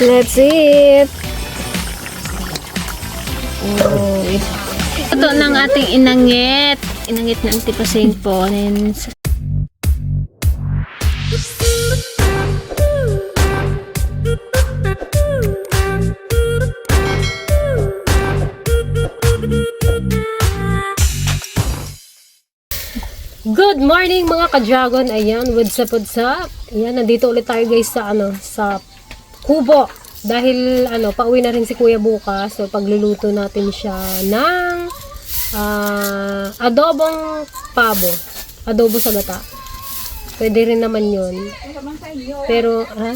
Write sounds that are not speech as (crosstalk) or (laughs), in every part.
Let's eat. Oh, Ito ng ating inangit. Inangit ng tipasing po. And Good morning mga ka-dragon. Ayan, what's up, what's up? Ayan, nandito ulit tayo guys sa ano, sa kubo. Dahil ano, pauwi na rin si Kuya bukas. So pagluluto natin siya ng ah, adobong pabo. Adobo sa gata. Pwede rin naman yun. Pero, ha?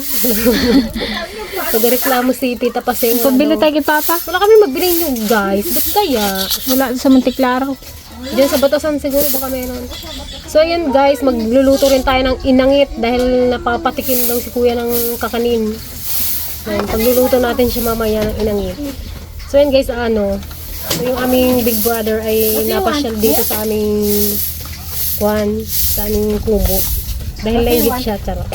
(laughs) Pag-reklamo si Tita Paseng. pabili tayo kay Papa. Wala kami magbili yung guys. Ba't kaya? Wala sa Monteklaro. Diyan sa Batasan siguro baka meron. So ayan guys, magluluto rin tayo ng inangit dahil napapatikim daw si kuya ng kakanin. Ayan, pagluluto natin siya mamaya ng inangit. So ayan guys, ano, yung aming big brother ay napasyal dito sa aming kwan, sa aming kubo. Dahil nainggit siya, charot.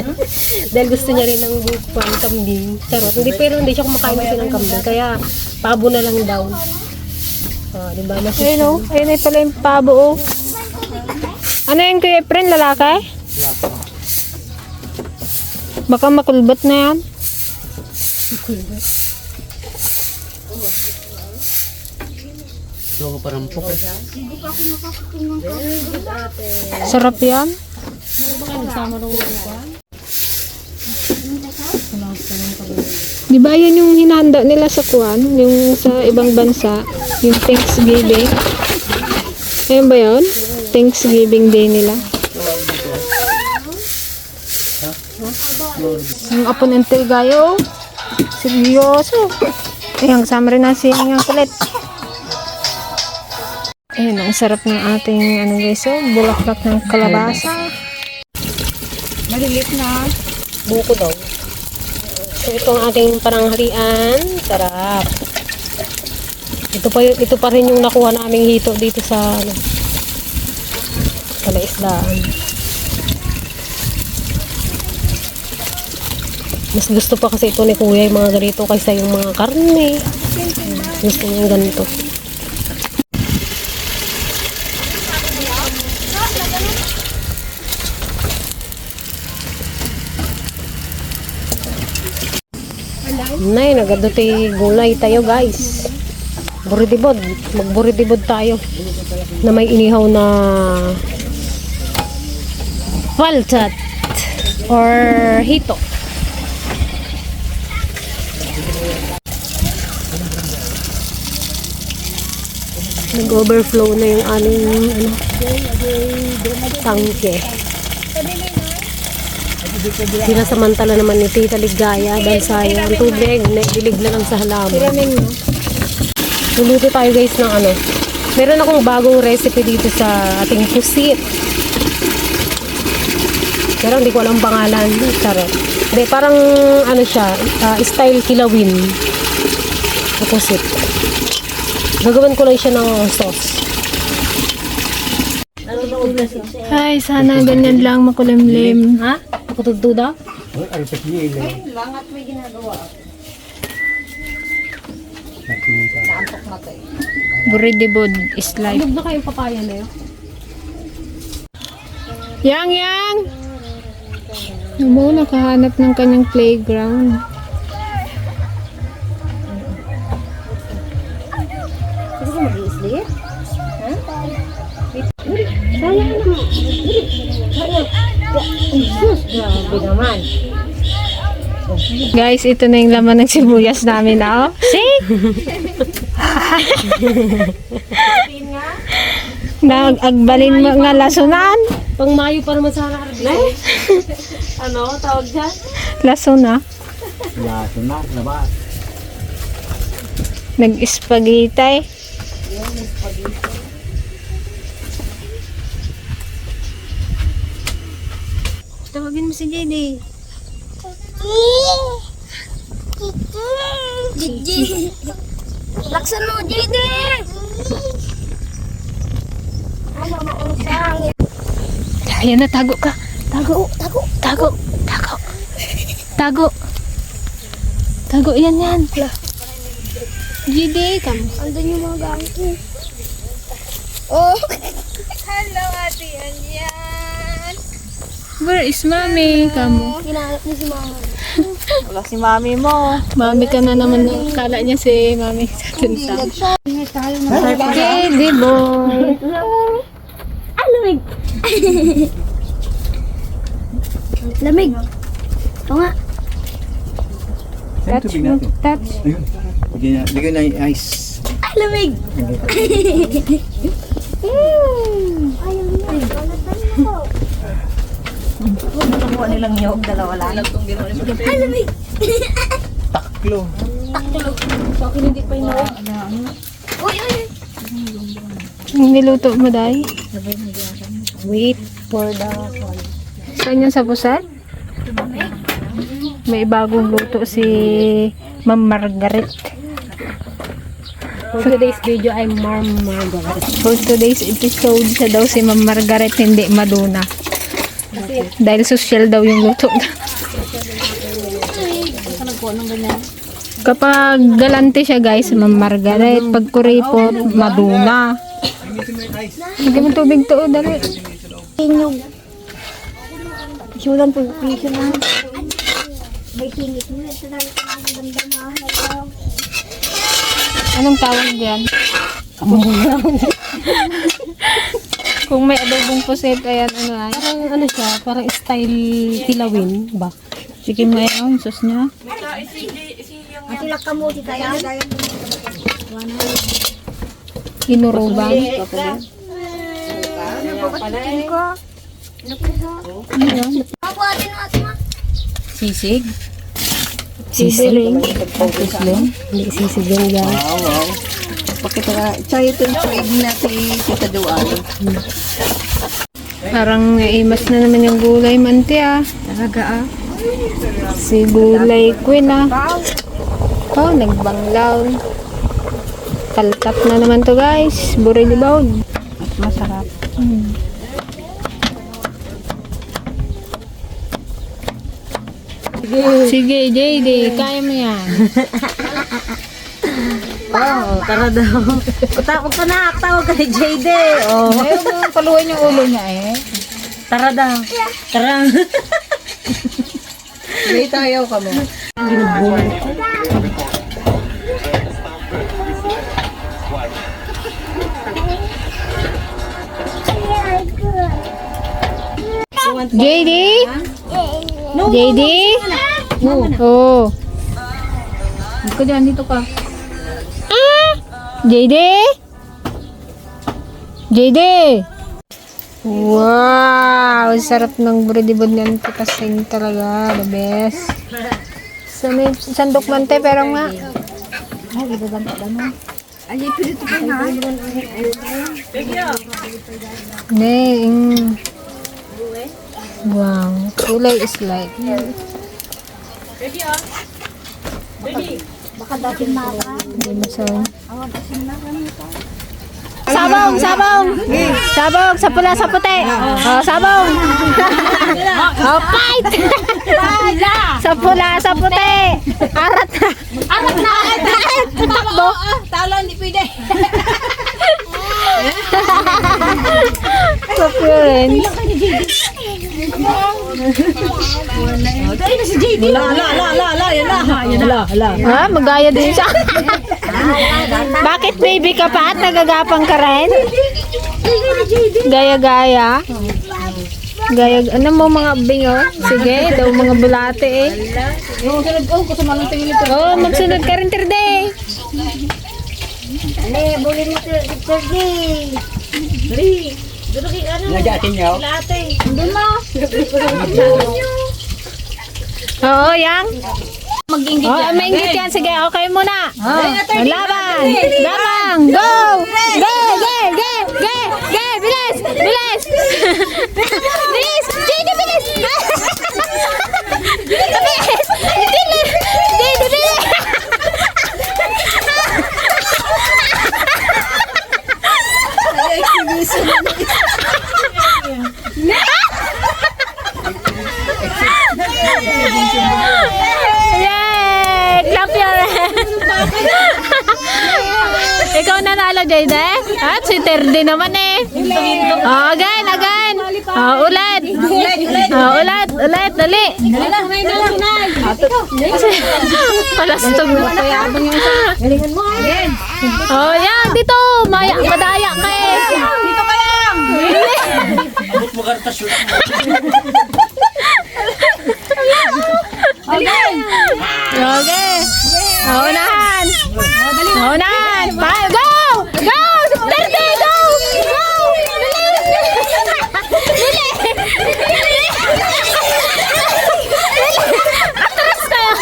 (laughs) dahil gusto niya rin ng kwan, kambing. Charot. Hindi, pero hindi siya kumakain kasi ng kambing. Kaya, pabo na lang daw. Ah, di ba? Nasa Ayun o. Ayun ay pala yung pabo o. Ano yung kay Efren? Lalaki? Baka makulbat na yan. Ito parang pukot. Sarap yan. Di ba yan yung hinanda nila sa kuwan? Yung sa ibang bansa? Yung Thanksgiving? Ayun ba yun? Thanksgiving Day nila. Ang apo ng gayo. Seryoso. Ayan, kasama rin na siya yung kulit. Ayun, ang sarap ng ating ano guys, oh, bulaklak ng kalabasa. Malilit na. buko daw. So ito ang ating pananghalian. Sarap. Ito pa ito pa rin yung nakuha naming hito dito sa ano, kalaisdaan. Mas gusto pa kasi ito ni Kuya yung mga ganito kaysa yung mga karne. Gusto niya yung ganito. Nay, nagaduti gulay tayo guys. Buridibod. Magburidibod tayo. Na may inihaw na faltat or hito. Nag-overflow na yung aming ano, tangke. Sinasamantala naman ni Tita Ligaya dahil sayang ang tubig, naidilig na lang sa halaman. Luluto tayo guys ng ano. Meron akong bagong recipe dito sa ating pusit. Pero hindi ko alam pangalan. Charot. Hindi, parang ano siya, ah, style kilawin. Na pusit. Gagawin ko lang siya ng sauce. Ay, sana ganyan lang makulimlim. Ha? Nakutugtuda? Oh, ay, pati niya ilan. Buridibod is life. Ano na kayong papaya na yun? Yang, yang! Mo, nakahanap ng kanyang playground. Guys, ito na yung laman ng sibuyas namin na, oh. (laughs) See? Nag-agbalin mo nga lasunan. Pang Mayo pa naman sana Ardi. ano? Tawag dyan? Lasuna. Laso na, labas. Nag-spaghetti. Tawagin mo si JD. Laksan mo, JD! Ayan na, tago ka. Tago. Tago. Tago. Tago. Tago. Tago yan yan. Gide, kam. Andun yung mga gamit ko. Oh! Hello, Ate Anyan! Where is mommy? Kamo. Ginahanap niya si mama. Wala si mami mo. Mami ka na naman. Kala niya si mami sa tuntang. Gide boy. Ah, lamig! lamig! Ito nga. Touch mo. Touch. Ayun. Lagyan na, lagyan na yung ice. Ah, lamig! (laughs) Mm. Ay, lamig. Nakuha nilang yung dalawa lang. Ay, lamig! Taklo. Uy, uy! Yung niluto mo, Day? Wait for the... Saan yung sa pusat? May bagong luto si Ma'am Margaret. For today's video ay Mom Margaret. For today's episode, siya daw si Ma'am Margaret hindi maduna. Dahil social daw yung luto. Kapag galante siya guys, Ma'am Margaret, pag kuripot, maduna. Hindi mo tubig to, oh, dali. Inyong. Sulan po damdamahan. Anong tawag diyan? (laughs) Kung may adobong puset, ayan, ano ay. Parang ano siya, parang style kilawin ba? Chicken mo yun, sus niya. Ati lang kamuti tayo. Kinurubang. Ako atin mo atin mo. Sisig. Sisig. Sisling. Hindi sisig yan yan. Wow, wow. Pakita ka. Tsaka ito yung trade natin Tita Joanne. Parang naimas na naman yung gulay manti ah. Talaga ah. Si gulay queen ah. Oh, nagbanglaw. Kaltap na naman to guys. Burilibaw. Mas masarap. Sige, JD. Kaya mo yan. (laughs) Oh, tara daw. Tawag ka na. Tawag ka ni JD. Oh. Ayaw mo paluin yung ulo niya eh. Tara daw. Tara. May tayo ka mo. JD? JD? Oo. Dito ka dyan, dito ka. Ah! JD? JD? Wow! Sarap ng breadibod ng kasing talaga. The best. Sa may sandok man te, pero nga. Ne, mm. Wow. Kulay is like. Baka dating mata. Hindi masarap. Sabong, sabong. Sabong, sa pula, sa puti. Oh, sabong. (laughs) oh, fight. sa pula, sa puti. Arat na. Arat na. Takbo. Talo, hindi pwede. Appearance. Dahil na si JD. La, la, la, la, la. Yan na. Yan na. La, Ha? Magaya din siya. Bakit baby ka pa at nagagapang ka rin? Gaya-gaya. Gaya, ano mo mga bingo? Sige, daw mga bulate eh. Sunod ko, sa tingin ito. Oh, magsunod ka rin, Terde. Ale, bulin mo ito. Turdi. Nagyatin niyo. Oo, yang. Mag-ingit oh, yan. Mag-ingit yan. Sige, okay muna. Oh, laban. Laban. Go. Go, go, go, go, go. Bilis, bilis. bilis. Dito, bilis. Dito, bilis. (laughs) Dito, dito, bilis. Yay! Clap nanalo, Jayde? Terdy naman eh. Oh, again, again. Oh, ulit. Oh, ulit, ulit, dali. Palastog. Oh, yan, dito. Maya, madaya ka eh. Dito ka lang. Okay. Oh, unahan. Oh, unahan. Bye. Go! Go! Terdy, go! Go! Dali! Dali! Atras kayo.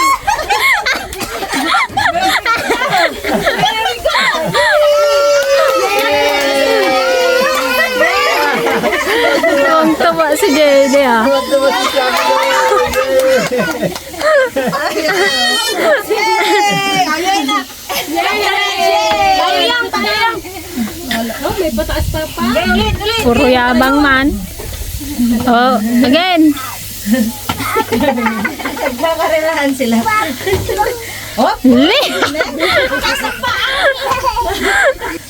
Ang taba si JD ah. Puro yabang man. Oh, again. Nagkakarelahan sila. Li.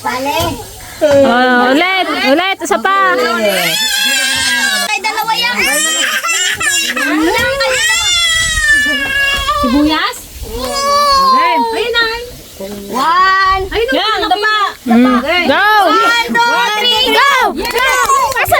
Bale. Oh, ulit, ulit, isa pa. Ay, dalawa yan. Sibuyas? Ayun na. One. Ayun Yan, tama. Mm. Go! One, two, three, Go! Go! Asa?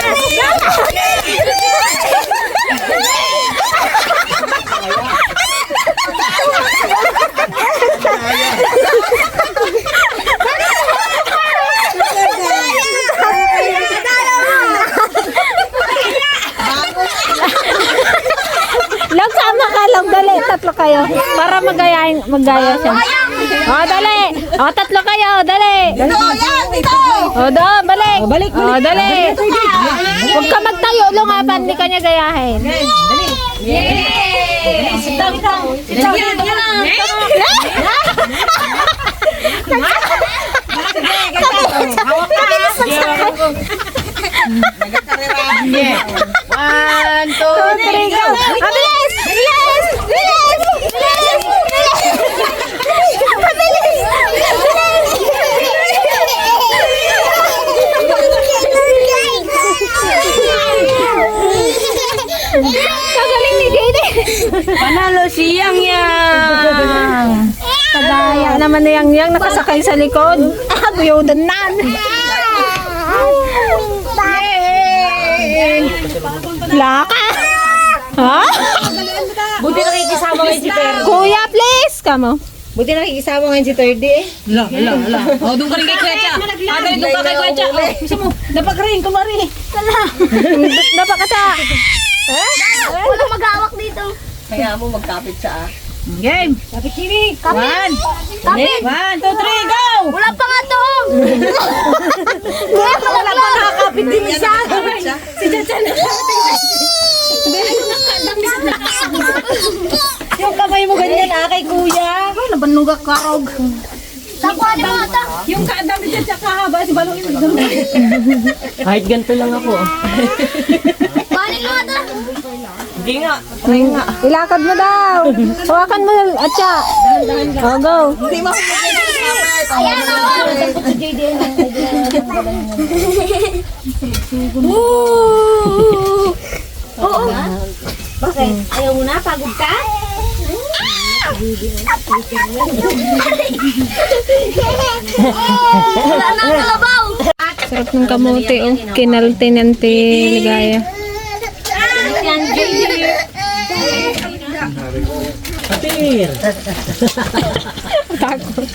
Lang sama ka lang, dali, tatlo kayo. Para magayain, magaya siya. O, dali. O, tatlo kayo, dali. O, doon, balik. O, balik, O, dali. Huwag ka magtayo, lungapan, hindi ka niya gayahin. Sit down, sit down. Sit down, yan, yan. One, two, three, go. Ah, bilis! Bilis! Bilis! Bilis! Kagaling ni Jade. Panalo si Yang Yang. Kadaya naman na yang yang nakasakay sa likod. Ah, buyodan nan. Laka. Ha? Buti nakikisama ngayon si Ter. Kuya, please. Kamo. Buti nakikisama ngayon si Terdy eh. Hala, hala, hala. (laughs) Oh, doon ka rin kay Kwecha. Ah, dali doon ka kay Kwecha. Oh, gusto mo, dapat ka rin, kumari. Dapat ka sa... Walang mag-awak dito. Kaya mo magkapit siya ah. Game! Kapit TV! Kapit. One! Kapit. One, two, three, go! Wala pa nga to. (laughs) Wala pa wala pa nakakapit din isa. Si Chacha na Yung kamay mo ganyan ah kay kuya. Nabanuga karog. Takuha ni mga ta. Yung kaadam ni Chacha kahaba si Balong yung Kahit ganito lang ako. Balik mga ta. Hindi nga. Ilakad mo daw. Hawakan mo, atya. Oh, go. Ayan o. Oo. Bakit? Ayaw mo na? Pagod ka? Wala na kalabaw. Sarap ng kamote, oh. Kinaltinante, ligaya. Takot.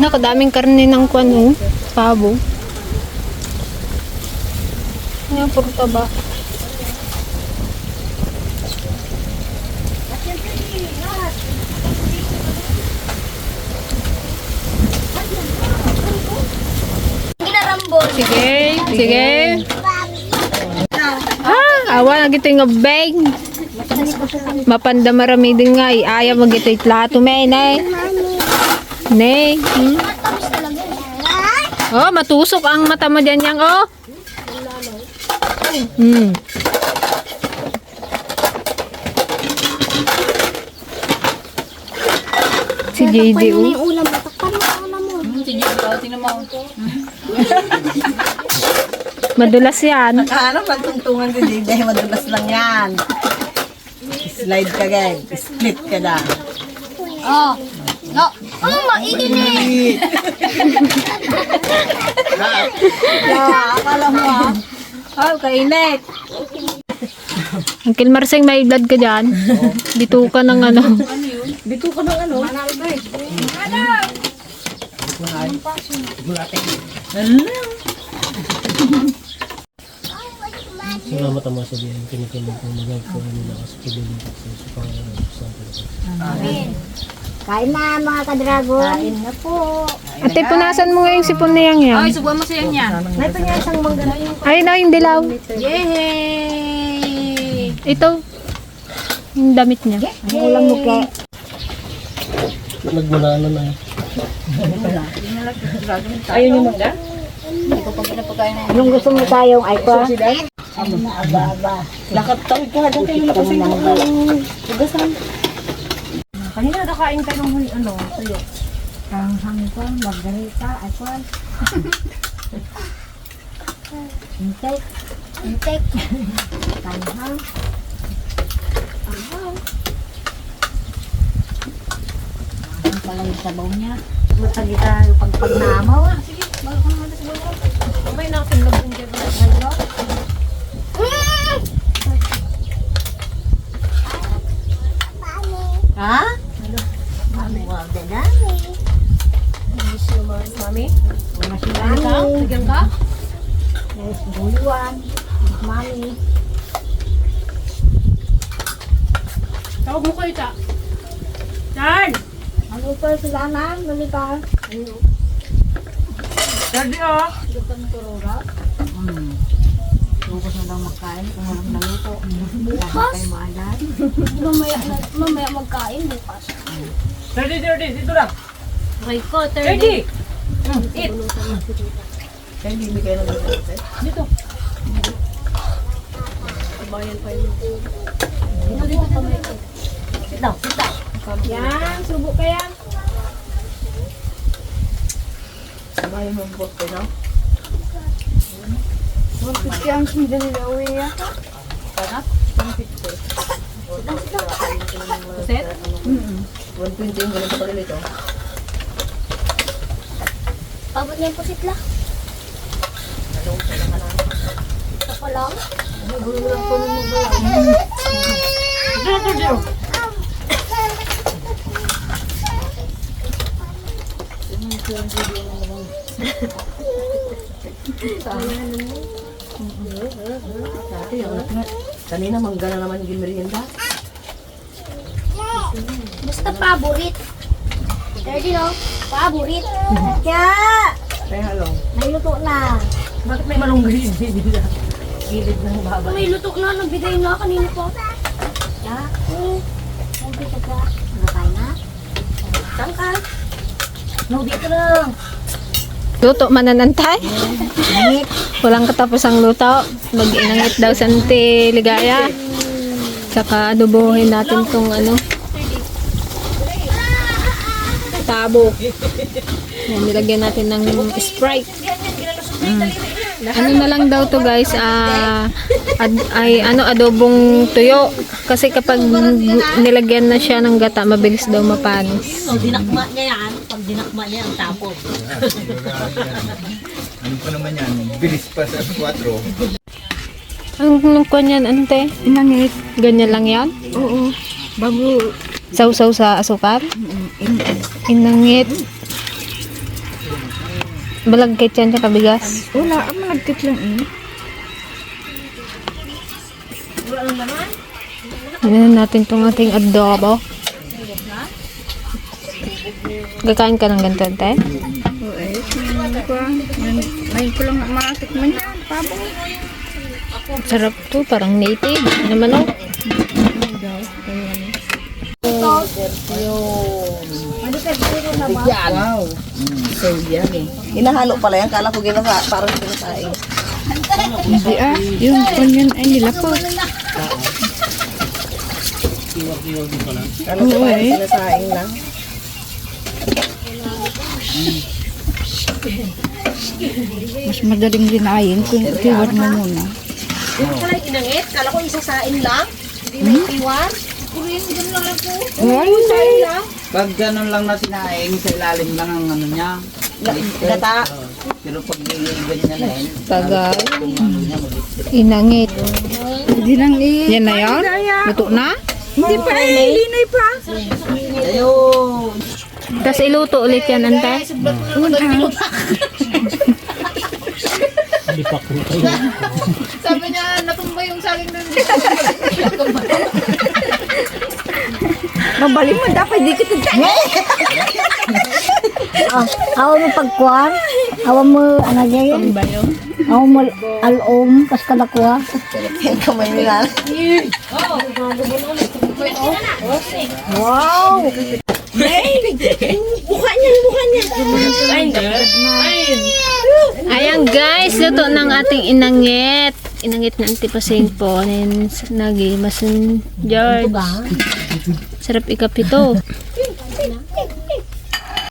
Nakadaming karne ng kwan, oh. Pabo. Ngayon, puro taba. Ginarambol. Sige, sige. Ah, awa na gito nga bag. Mapanda marami din nga, ay ayaw magito plato, may, nay. Nay. Hmm? Oh, matusok ang mata mo dyan yang, oh. Hmm. Si JD, oh. ulam. Takpan mo ang ulam mo. Tingnan mo. Madulas yan. Ano, magtungtungan si dahil madulas lang yan. Slide ka guys. Split ka na. Oh. No. Oh, maiinit. Yeah, akala mo ah. Oh, kainit. Uncle Marseng, may blood ka dyan. Dito ka ng ano. Dito ka ng ano? Salamat ang mga sabihin. Kinikilig kong magagawa nila kasi ko sa pangalan ng Santo. Kain na mga ka-dragon. Kain na po. Ate, punasan mo nga yung sipon na yan yan. Ay, subuhan mo sa yan niya. Ay, na yung dilaw. Yay! Ito. Yung damit niya. Ang ulam mo ke. Nagmulanan na eh. Ayun yung mangga? Anong gusto mo tayong icon? Lakad tawid ka doon kayo lapasin ko ugasan. Kanina nakain tayo ng huli ano, tuyo. Ang hangkong, margarita, icon. Intek. Intek. Kanhang. Ang pala yung sabaw niya. Matagita yung pagpagnamaw ah. May nakasimlog din dyan. Ha? Wow, dadami. Mami? Mami. Bigyan ka? Yes, buluan. Mami. Tawag mo kayo, ta. Chan! Ano pa sila na? Malika. Daddy, oh. Lukos na daw magkain kung walang naluto. Bukas? Kayo maalat. mamaya, mamaya magkain bukas. Daddy, daddy, dito lang. Aray ko, 30. Daddy! Kaya hindi kayo nang Dito. Bayan pa yun. Sit down, sit down. Yan, subo ka yan. Sabahin mo ang bote, no? Set? 120 yung ganun kapag ito. Pabot niya yung pusit lang. Ito pa lang. Dito, dito. Dati yung kanina mangga na naman yung merienda. Basta paborit. Dirty no? Paborit. Kaya, Kaya lang. may luto na. Bakit may malunggay dito sa gilid ng baba? May luto na, nagbigay na kanina po. Kaya, eh, ang kita ka. Nakakain na? Saan ka? No, dito lang. Luto mananantay. Walang katapusang luto. Mag-inangit daw sa ligaya. Saka adobohin natin tong ano. Tabo. Yan, nilagyan natin ng Sprite. Mm. Ano na lang daw to guys, ah, ad- ay ano adobong tuyo. Kasi kapag nilagyan na siya ng gata, mabilis daw mapanis. Dinakma niya yan. Pag dinakma niya, ang tapos. Ano pa naman yan? Bilis pa sa 4. Ang anong kwan yan, ante? Inangit. Ganyan lang yan? Oo. Bago. Sausaw sa asukal? Inangit. Balagkit yan sa kabigas? Wala, malagkit lang eh. Wala natin itong ating adobo. Gakain ka ng ganito, ante? Sarap to, parang native. Ano naman oh. Wow. So, yan eh. Hinahalo pala yan. Kala ko ginasa, parang ginasaing. Hindi ah, yung kanyan ay nilapo. Kala ko parang ginasaing lang. Mas madaling linayin kung itiwan mo muna. Yung pala inangit, kala ko isasain lang. Hindi na iwan. Pag ganun lang na sinaing, sa ilalim lang ang ano niya. Gata. Pero pag ganyan na yun, Tagal. kung ano niya, Inangit. Hindi lang Yan na yan? Luto na? Hindi pa eh, linay pa. Ayun. Tapos iluto ulit yan, ante? Sabi niya, natumba yung saging doon. (laughs) Mabalik mo, dapat di kita (laughs) Ah, awa mo pagkuhan. Awa mo, ano yan? Awa mo alom, kas kadakwa. Ayan guys, luto ng ating inangit. Inangit na antipasing po. And nagi, masin George. Sarap ikapito.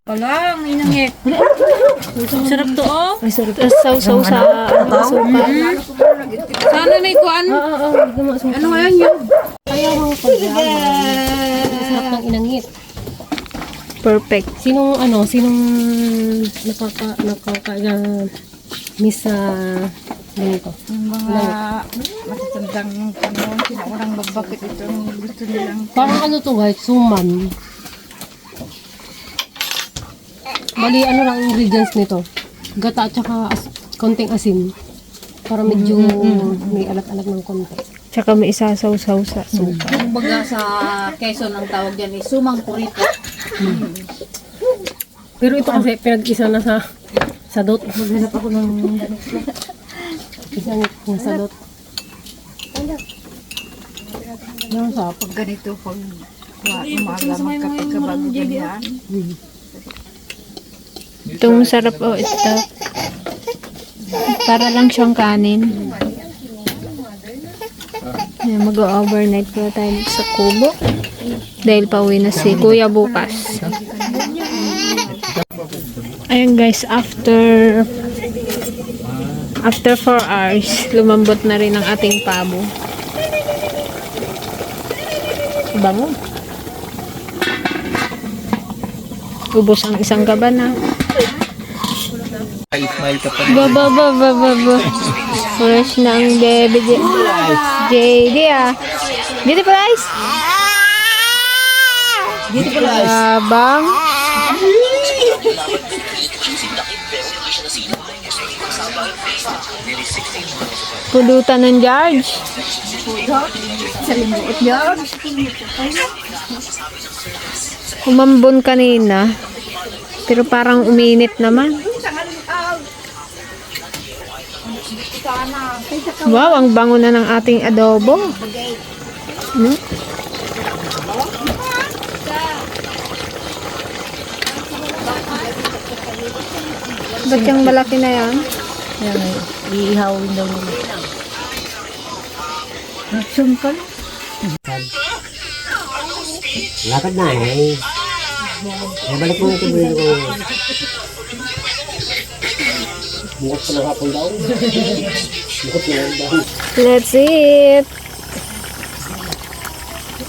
Palang, inangit. Sarap to oh. Tapos sausaw sa ano, suka. Sana may kuan. Ano nga yun? Ayaw mo pag Sarap ng inangit. Perfect. Sinong ano, sinong nakaka nakaka uh, miss sa ganito? Mga matatandang panahon, sinaurang babakit ito ang gusto nilang Parang ano to guys, suman. Bali, ano lang ang ingredients nito? Gata at saka as, konting asin. Para medyo may alat-alat ng konti. Tsaka may isasaw-saw sa suka. Kumbaga sa Quezon ang tawag dyan is sumang kurito. Pero ito kasi pinag-isa na sa sadot. Maghanap ako ng isang ng sadot. Ano sa Pag ganito, pag umaga, magkape ka bago ganyan. Itong sarap o ito. Para lang siyang kanin. Mag-overnight po tayo sa Kubo. Dahil pauwi na si Kuya bukas. Ayun guys, after after 4 hours, lumambot na rin ang ating pabo. Bango. Ubos ang isang gabana. Smile ka pa Ba ba ba ba ba ba. Fresh na ang baby JD ah. Guys. Dito pa guys. Abang. (laughs) Pulutan ng George. Umambon kanina. Pero parang uminit naman. Wow, ang bango na ng ating adobo. Hmm? Ba't yung malaki na yan? Iihawin daw nila. Lakad na eh. Eh, balik mo na ito bro ko. Bukas pa ng hapon daw. Bukas na lang daw. Let's eat!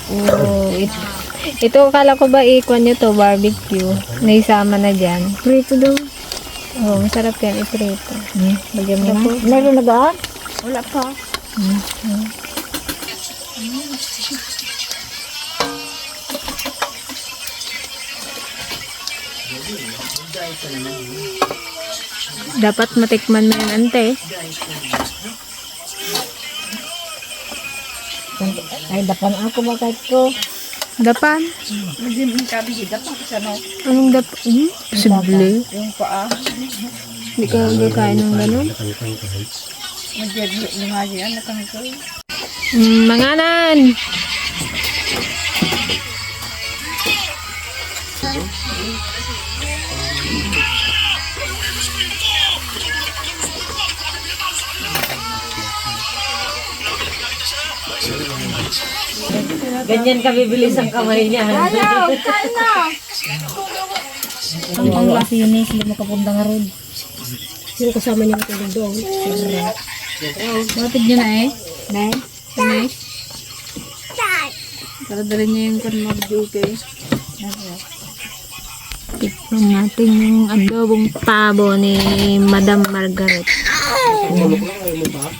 Oh, it- ito akala ko ba ikwan nyo to, barbecue. Naisama na dyan. Prito daw. Oh, masarap yan iprito. Hmm. Lagyan mo na. Meron na ba? Wala pa. Dapat matikman mo yan, ante. Ay, dapan ako bakit ko. Dapan? Anong dapan? Hmm? Posible. Yung paa. Hindi ka magkakain ng ganun. Nagyagyo nga yan. Nakangko. Mm, manganan! Ganyan kabibilis ang kamay niya. Ang panglasinis, hindi makapunta nga ron. Yung kasama niya matulog doon. Batid niya na eh. Nay? Nay? Dala-dala niya yung kan mag-duty. Tikman natin yung adobong pabo ni Madam Margaret.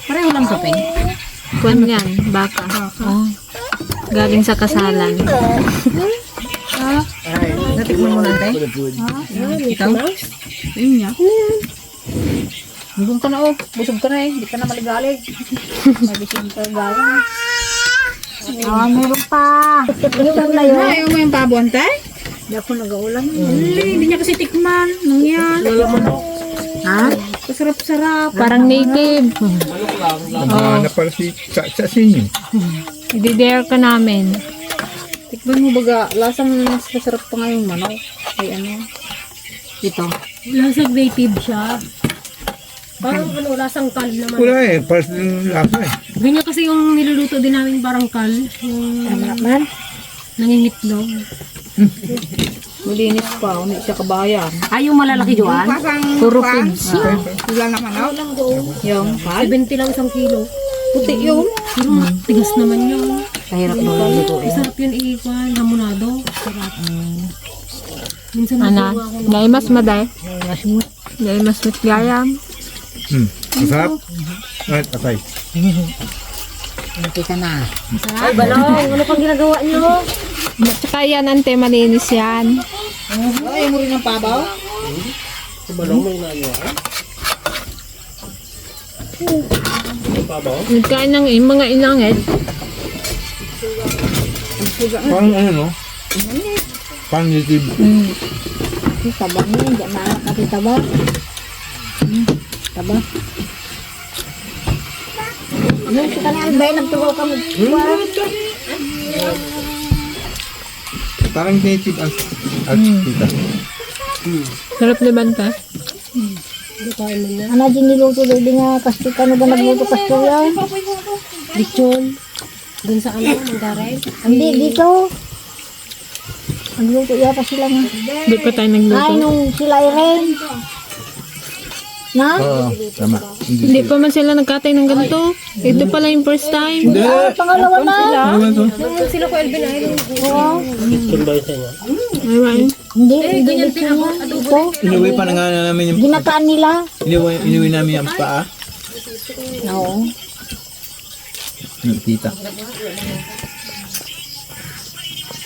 Pareho lang sa peng. Kwan yan, baka. Oh. Galing sa kasalan. Natikman mo lang tayo. Ikaw? Ayun niya. Busog ka na oh. Busog ka na eh. Hindi ka na maligalig. Mabising ka gawin. Ah, meron pa. Yung na yun. Ayaw mo yung pabo, antay? Hindi ako nag-uulan. Hindi, niya kasi tikman. Nang yan. Ha? Kasarap-sarap. Parang native. Mga na pala si sa, sa sinyo. I-dare ka namin. Tikman mo baga. Lasang mas masarap pa nga yung manok. Ay ano. Ito. Lasang native siya. Parang ano, lasang kal naman. Wala eh, para sa lasa eh. Ganyan kasi yung niluluto din namin parang kal. Yung Naman. nangingitlog. Malinis pa. Hindi siya kabayan. Ay, yung malalaki doon? Puro pigs. Yung pal. 70 lang isang kilo. Puti yun. Pero tigas naman yun. Kahirap mo lang ito eh. Sarap yun ikwan, hamonado. Sarap. Minsan Ana, nagawa ng naimas maday. Naimas mat gayam. Hmm. Masarap. Ay, patay. Ay, balong, ano pang ginagawa niyo? Tsaka yan, ante, malinis yan. Ayaw mo rin ng pabaw? Nagkain ng yung mga inangit. Parang ano no? Parang native. Taba niya. Hindi maanak natin taba. Taba. Ano sa kanya albay nagtugaw ka mo. Parang native as, as tita. Sarap ni Banta. Ano din niluto din nga kasto ka na ba nagluto kasto yan? Lechon. Dun sa ano, manggaray. Hindi dito. Nagluto yata sila nga. Di pa tayo Ay, nagluto. nung sila Irene. Na? Oo, tama. Hindi. Hindi pa man sila nagkatay ng ganito. Ito pala yung first time. Hindi. Ah, pangalawa na. Nung sila ko Elvin ay Oo. Ayun. Hindi, hindi dito nga. Ito. Inuwi pa na nga namin yung, Ginataan nila. inuwi, inuwi namin yung paa. Oo. Ng tita.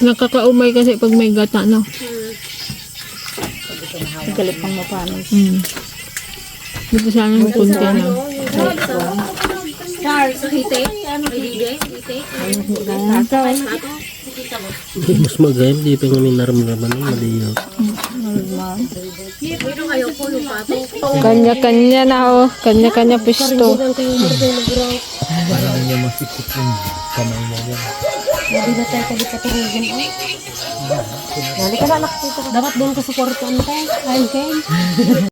Nakakaumay kasi pag may gata, no? Galit pang mapano. Hmm. Di ba sana yung kunti na? Charles, hite. Ano, hite? Hite. Mas magayam, di pa kami naramdaman ng maliyo. Kanya-kanya na, oh. Kanya-kanya pisto. Parang niya masipit yung kamay niya dyan. Hindi na tayo pwede paturugin. Dali ka na, ka. Dapat doon ka sa kwarto, ano tayo?